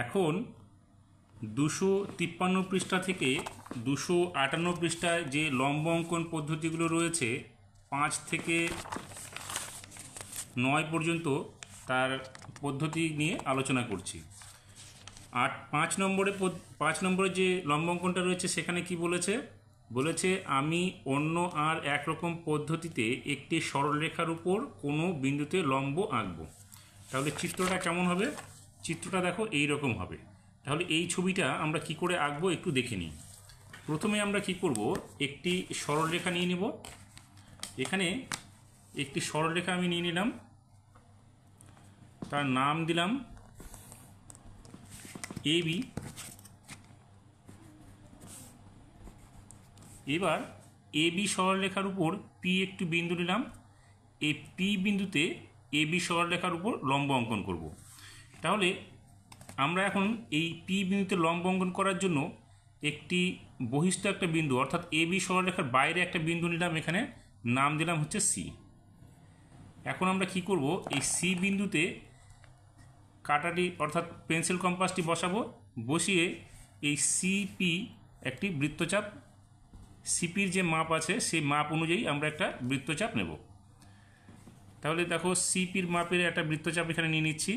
এখন দুশো তিপ্পান্ন পৃষ্ঠা থেকে দুশো আটান্ন পৃষ্ঠায় যে লম্ব অঙ্কন পদ্ধতিগুলো রয়েছে, পাঁচ থেকে নয় পর্যন্ত তার পদ্ধতি নিয়ে আলোচনা করছি। আট পাঁচ নম্বরে পাঁচ নম্বরে যে লম্ব অঙ্কনটা রয়েছে, সেখানে কি বলেছে? বলেছে, আমি অন্য আর একরকম পদ্ধতিতে একটি সরলরেখার উপর কোনো বিন্দুতে লম্ব আঁকবো। তাহলে চিত্রটা কেমন হবে? চিত্রটা দেখো এই রকম হবে। তাহলে এই ছবিটা আমরা কি করে আঁকবো একটু দেখে নিই। প্রথমে আমরা কি করব, একটি সরলরেখা নিয়ে নিব। এখানে একটি সরলরেখা আমি নিয়ে নিলাম। তার নাম দিলাম এ বি। এবার এ বি সরলরেখার উপর পি একটি বিন্দু নিলাম। এই পি বিন্দুতে এ বি সরলরেখার উপর লম্ব অঙ্কন করব। তাহলে আমরা এখন এই পি বিন্দুতে লম্ব অঙ্কন করার জন্য একটি বহিষ্ঠ একটা বিন্দু, অর্থাৎ এ বি সরলরেখার বাইরে একটা বিন্দু নিলাম, এখানে নাম দিলাম হচ্ছে সি এখন আমরা কি করব? এই সি বিন্দুতে কাটাটি, অর্থাৎ পেন্সিল কম্পাসটি বসাবো, বসিয়ে এই সিপি একটি বৃত্তচাপ সিপির যে মাপ আছে, সেই মাপ অনুযায়ী আমরা একটা বৃত্তচাপ নেব। তাহলে দেখো সিপির মাপের একটা বৃত্তচাপ এখানে নিয়ে নিচ্ছি।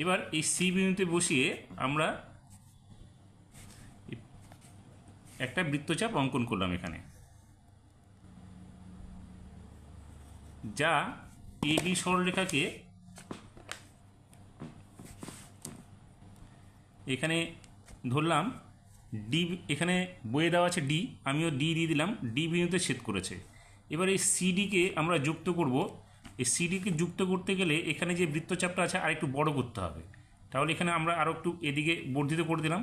এবার এই সি বিন্দুতে বসিয়ে আমরা একটা বৃত্তচাপ অঙ্কন করলাম এখানে। যা এ বি সরলরেখাকে এখানে ধরলাম ডি এখানে বয়ে দেওয়া আছে ডি আমিও ডি দিয়ে দিলাম ডি বিন্দুতে ছেদ করেছে। এবার এই সিডিকে আমরা যুক্ত করব এই সিডিকে যুক্ত করতে গেলে এখানে যে বৃত্তচাপটা আছে আর একটু বড় করতে হবে। তাহলে এখানে আমরা আরও একটু এদিকে বর্ধিত করে দিলাম।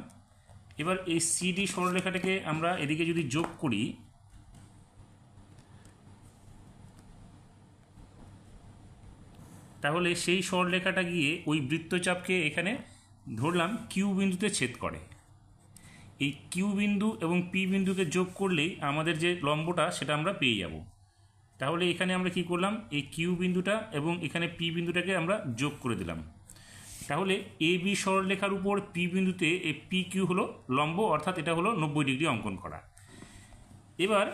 এবার এই সিডি সরলরেখাটাকে আমরা এদিকে যদি যোগ করি, তাহলে সেই সরলরেখাটা গিয়ে ওই বৃত্তচাপকে এখানে ধরলাম কিউ বিন্দুতে ছেদ করে। এই কিউ বিন্দু এবং পি বিন্দুকে যোগ করলেই আমাদের যে লম্বটা সেটা আমরা পেয়ে যাব। তাহলে এখানে আমরা কি করলাম? এই কিউ বিন্দুটা এবং এখানে পি বিন্দুটাকে আমরা যোগ করে দিলাম। তাহলে এ বি সরলরেখার উপর পি বিন্দুতে এই পি কিউ হলো লম্ব, অর্থাৎ এটা হলো নব্বই ডিগ্রি অঙ্কন করা। এবার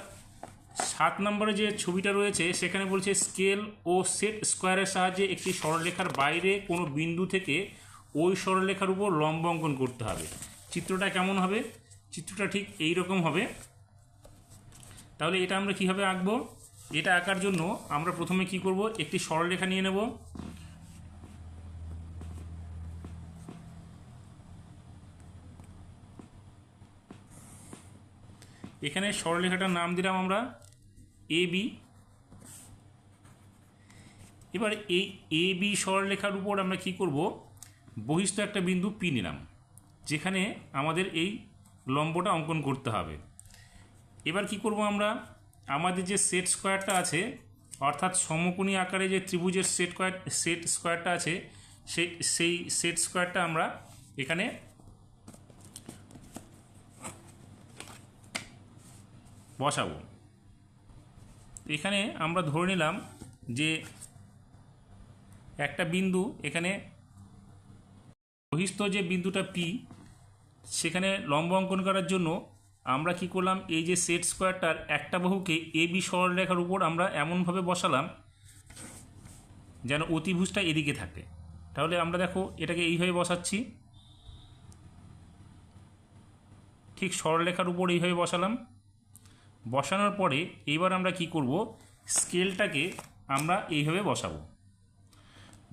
সাত নম্বরে যে ছবিটা রয়েছে, সেখানে বলছে স্কেল ও সেট স্কোয়ারের সাহায্যে একটি সরলরেখার বাইরে কোনো বিন্দু থেকে ওই সরলরেখার উপর লম্ব অঙ্কন করতে হবে। চিত্রটা কেমন হবে? চিত্রটা ঠিক এই রকম হবে। তাহলে এটা আমরা কীভাবে আঁকবো? এটা আঁকার জন্য আমরা প্রথমে কি করব? একটি সরলরেখা নিয়ে নেব। এখানে সরলরেখাটার নাম দিলাম আমরা এ বি। এবার এই এ বি সরলরেখার উপর আমরা কি করব? বহিষ্ঠ একটা বিন্দু পি নিলাম, যেখানে আমাদের এই লম্বটা অঙ্কন করতে হবে। এবার কি করব আমরা? আমাদের যে সেট স্কোয়ারটা আছে, অর্থাৎ সমকোণী আকারে যে ত্রিভুজের সেট স্কোয়ার সেট স্কোয়ারটা আছে, সেই সেই সেট স্কোয়ারটা আমরা এখানে বসাবো। এখানে আমরা ধরে নিলাম যে একটা বিন্দু এখানে বহিস্থ যে বিন্দুটা পি সেখানে লম্ব অঙ্কন করার জন্য আমরা কি করলাম? এই যে সেট স্কোয়ারটার একটা বাহুকে এ বি সরলরেখার উপর আমরা এমনভাবে বসালাম যেন অতিভুজটা এদিকে থাকে। তাহলে আমরা দেখো এটাকে এইভাবে বসাচ্ছি। ঠিক সরলরেখার উপর এইভাবে বসালাম। বসানোর পরে এবার আমরা কি করব? স্কেলটাকে আমরা এইভাবে বসাবো।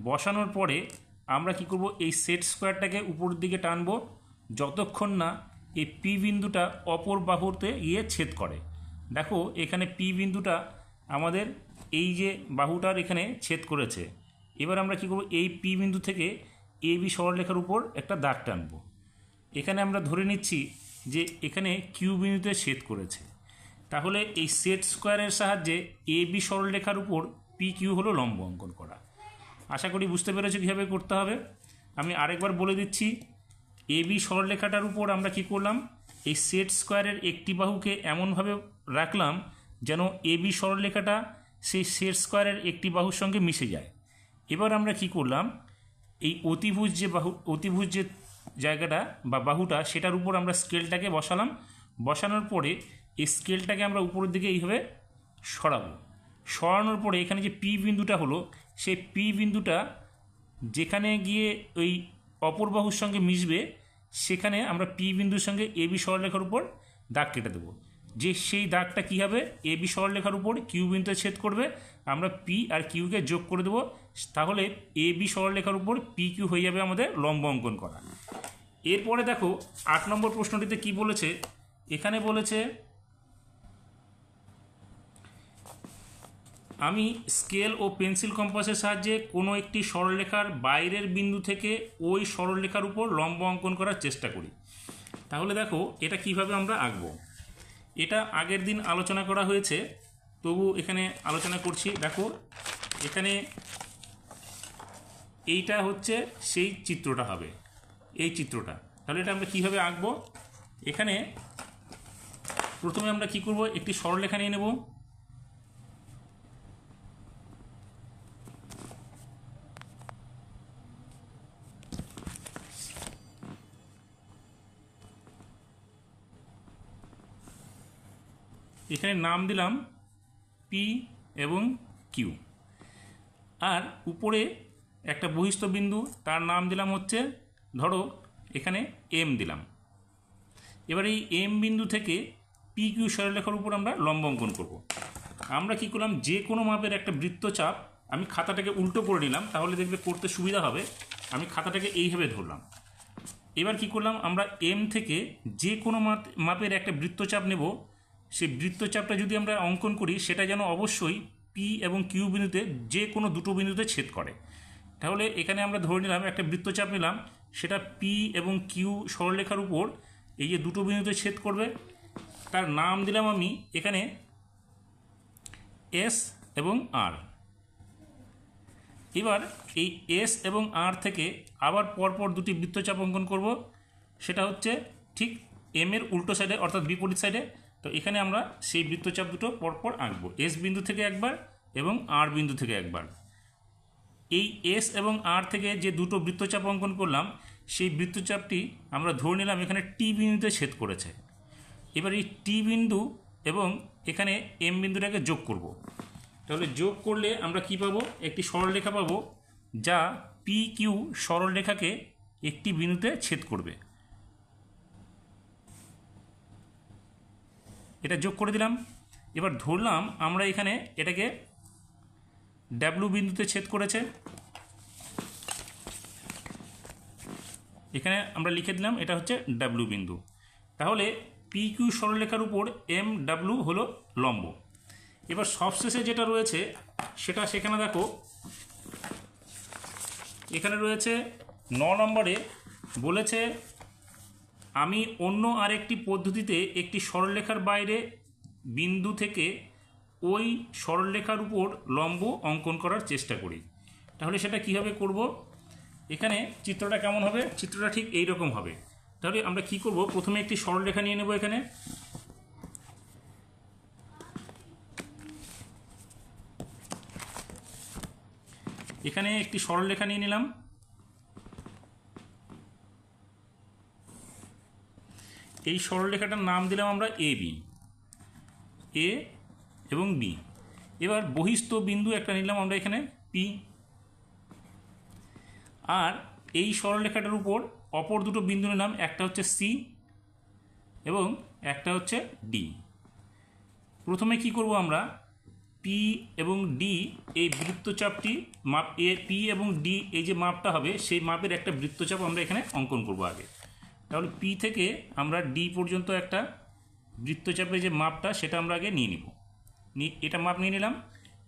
বসানোর পরে আমরা কি করব? এই সেট স্কোয়ারটাকে উপরের দিকে টানবো। যতক্ষণ না এই পি বিন্দুটা অপর বাহুতে গিয়ে ছেদ করে। দেখো, এখানে পি বিন্দুটা আমাদের এই যে বাহুটার এখানে ছেদ করেছে। এবার আমরা কি করব? এই পি বিন্দু থেকে এ বি সরলরেখার উপর একটা দাগ টানবো। এখানে আমরা ধরে নিচ্ছি যে এখানে কিউ বিন্দুতে ছেদ করেছে। তাহলে এই সেট স্কোয়ারের সাহায্যে এ বি সরলরেখার উপর পি কিউ হলো লম্ব অঙ্কন করা। আশা করি বুঝতে পেরেছ কীভাবে করতে হবে। আমি আরেকবার বলে দিচ্ছি এ বি সরলরেখাটার উপর আমরা কি করলাম? এই সেট স্কোয়ারের একটি বাহুকে এমনভাবে রাখলাম যেন এ বি সরলরেখাটা সেই সেট স্কোয়ারের একটি বাহুর সঙ্গে মিশে যায়। এবার আমরা কি করলাম? এই অতিভুজ যে বাহু, অতিভুজ যে জায়গাটা বা বাহুটা, সেটার উপর আমরা স্কেলটাকে বসালাম। বসানোর পরে এই স্কেলটাকে আমরা উপরের দিকে এইভাবে সরাবো। সরানোর পরে এখানে যে পি বিন্দুটা হলো, সেই পি বিন্দুটা যেখানে গিয়ে ওই অপর বাহুর সঙ্গে মিশবে, সেখানে আমরা পি বিন্দুর সঙ্গে এ বি সরলরেখার উপর দাগ কেটে দেবো। যে সেই দাগটা কী হবে? এ বি সরলরেখার উপর কিউ বিন্দুতে ছেদ করবে, আমরা পি আর কিউকে যোগ করে দেবো। তাহলে এ বি সরলরেখার উপর পি কিউ হয়ে যাবে আমাদের লম্ব অঙ্কন করা। এরপরে দেখো, আট নম্বর প্রশ্নটিতে কি বলেছে? এখানে বলেছে আমি স্কেল ও পেন্সিল কম্পাসের সাহায্যে কোনো একটি সরলরেখার বাইরের বিন্দু থেকে ওই সরলরেখার উপর লম্ব অঙ্কন করার চেষ্টা করি। তাহলে দেখো, এটা কীভাবে আমরা আঁকবো। এটা আগের দিন আলোচনা করা হয়েছে, তবু এখানে আলোচনা করছি। দেখো, এখানে এইটা হচ্ছে সেই চিত্রটা হবে, এই চিত্রটা। তাহলে এটা আমরা কীভাবে আঁকবো? এখানে প্রথমে আমরা কি করব? একটি সরলরেখা নিয়ে নেব। এখানে নাম দিলাম পি এবং কিউ আর উপরে একটা বহিস্থ বিন্দু তার নাম দিলাম হচ্ছে, ধরো, এখানে এম দিলাম। এবার এই এম বিন্দু থেকে পি কিউ সরলরেখার উপর আমরা লম্ব অঙ্কন করব। আমরা কি করলাম, যে কোনো মাপের একটা বৃত্তচাপ, আমি খাতাটাকে উল্টো করে নিলাম, তাহলে দেখবে করতে সুবিধা হবে। আমি খাতাটাকে এইভাবে ধরলাম। এবার কি করলাম, আমরা এম থেকে যে কোনো মাপ- মাপের একটা বৃত্তচাপ নেব সেই বৃত্তচাপটা যদি আমরা অঙ্কন করি, সেটা যেন অবশ্যই পি এবং কিউ বিন্দুতে যে কোনো দুটো বিন্দুতে ছেদ করে। তাহলে এখানে আমরা ধরে নিলাম, একটা বৃত্তচাপ নিলাম, সেটা পি এবং কিউ সরলরেখার উপর এই যে দুটো বিন্দুতে ছেদ করবে, তার নাম দিলাম আমি এখানে এস এবং আর এবার এই এস এবং আর থেকে আবার পরপর দুটি বৃত্তচাপ অঙ্কন করব, সেটা হচ্ছে ঠিক এম এর উল্টো সাইডে অর্থাৎ বিপরীত সাইডে তো এখানে আমরা সেই বৃত্তচাপ দুটো পরপর আঁকবো। এস বিন্দু থেকে একবার এবং আর বিন্দু থেকে একবার। এই এস এবং আর থেকে যে দুটো বৃত্তচাপ অঙ্কন করলাম, সেই বৃত্তচাপটি আমরা ধরে নিলাম এখানে টি বিন্দুতে ছেদ করেছে। এবার এই টি বিন্দু এবং এখানে এম বিন্দুটাকে যোগ করব। তাহলে যোগ করলে আমরা কি পাবো? একটি সরলরেখা পাবো, যা পি কিউ সরলরেখাকে একটি বিন্দুতে ছেদ করবে। এটা যোগ করে দিলাম। এবার ধরলাম আমরা এখানে এটাকে ডাব্লু বিন্দুতে ছেদ করেছে। এখানে আমরা লিখে দিলাম এটা হচ্ছে ডাব্লু বিন্দু। তাহলে পি কিউ সরলরেখার উপর এম ডাব্লু হলো লম্ব। এবার সবশেষে যেটা রয়েছে, সেটা সেখানে দেখো। এখানে রয়েছে ন নম্বরে বলেছে আমি অন্য আরেকটি পদ্ধতিতে একটি সরলরেখার বাইরে বিন্দু থেকে ওই সরলরেখার উপর লম্ব অঙ্কন করার চেষ্টা করি। তাহলে সেটা কীভাবে করব? এখানে চিত্রটা কেমন হবে? চিত্রটা ঠিক এই রকম হবে। তাহলে আমরা কি করব? প্রথমে একটি সরলরেখা নিয়ে নেব এখানে। এখানে একটি সরলরেখা নিয়ে নিলাম। এই সরলরেখাটার নাম দিলাম আমরা এ বি এ এবং বি এবার বহিস্থ বিন্দু একটা নিলাম আমরা এখানে পি আর এই সরলরেখাটার উপর অপর দুটো বিন্দু নাম একটা হচ্ছে সি এবং একটা হচ্ছে ডি প্রথমে কি করব আমরা? পি এবং ডি এই বৃত্তচাপটি মাপ, এ পি এবং ডি এই যে মাপটা হবে, সেই মাপের একটা বৃত্তচাপ আমরা এখানে অঙ্কন করব আগে। তাহলে পি থেকে আমরা ডি পর্যন্ত একটা বৃত্তচাপের যে মাপটা, সেটা আমরা আগে নিয়ে নিব। নি- এটা মাপ নিয়ে নিলাম।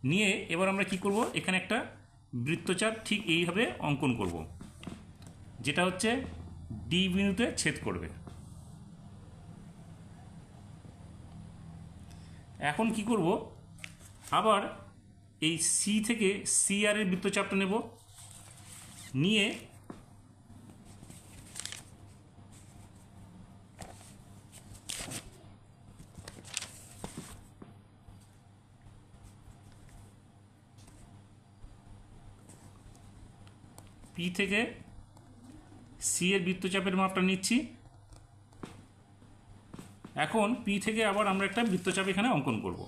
নিয়ে এবার আমরা কি করব? এখানে একটা বৃত্তচাপ ঠিক এইভাবে অঙ্কন করব, যেটা হচ্ছে ডি বিন্দুতে ছেদ করবে। এখন কি করব? আবার এই সি থেকে সি আর এর বৃত্তচাপটা নেব। নিয়ে পি থেকে সি এর বৃত্তচাপের মাপটা নিচ্ছি। এখন পি থেকে আবার আমরা একটা বৃত্তচাপ এখানে অঙ্কন করব।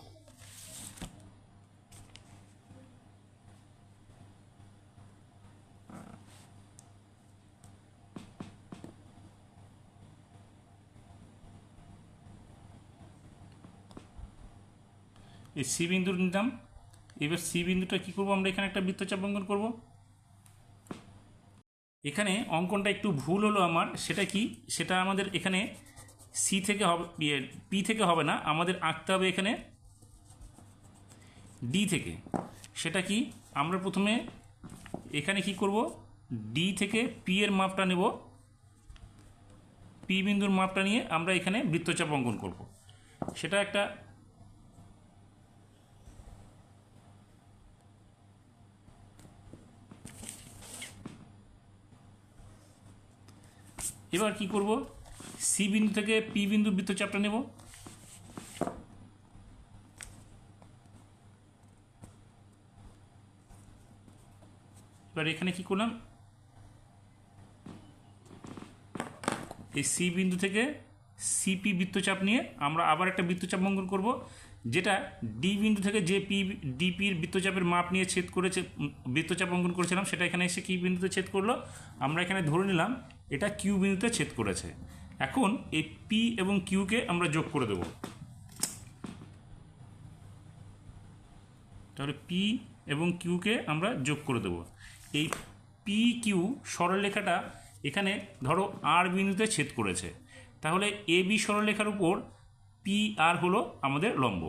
এই সি বিন্দু নিলাম। এবার সি বিন্দুটা কি করব? আমরা এখানে একটা বৃত্তচাপ অঙ্কন করব। এখানে অঙ্কনটা একটু ভুল হলো আমার। সেটা কি? সেটা আমাদের এখানে সি থেকে হবে পি থেকে হবে না, আমাদের আঁকতে হবে এখানে ডি থেকে। সেটা কি? আমরা প্রথমে এখানে কি করব? ডি থেকে পি এর মাপটা নেব। পি বিন্দুর মাপটা নিয়ে আমরা এখানে বৃত্তচাপ অঙ্কন করব। সেটা একটা এবার কি করব? সি বিন্দু থেকে পি বিন্দু বৃত্তচাপটা নেব। এবার এখানে কি করলাম? এই সি বিন্দু থেকে সিপি বৃত্তচাপ নিয়ে আমরা আবার একটা বৃত্তচাপ অঙ্কন করব, যেটা ডি বিন্দু থেকে যে পি ডিপির বৃত্তচাপের মাপ নিয়ে ছেদ করেছে বৃত্তচাপ অঙ্কন করেছিলাম, সেটা এখানে এসে কি বিন্দুতে ছেদ করল? আমরা এখানে ধরে নিলাম এটা কিউ বিন্দুতে ছেদ করেছে। এখন এই পি এবং কিউকে আমরা যোগ করে দেব। তাহলে পি এবং কিউকে আমরা যোগ করে দেব। এই পি কিউ সরলরেখাটা এখানে ধরো আর বিন্দুতে ছেদ করেছে। তাহলে এ বি সরলরেখার উপর পি আর হলো আমাদের লম্ব।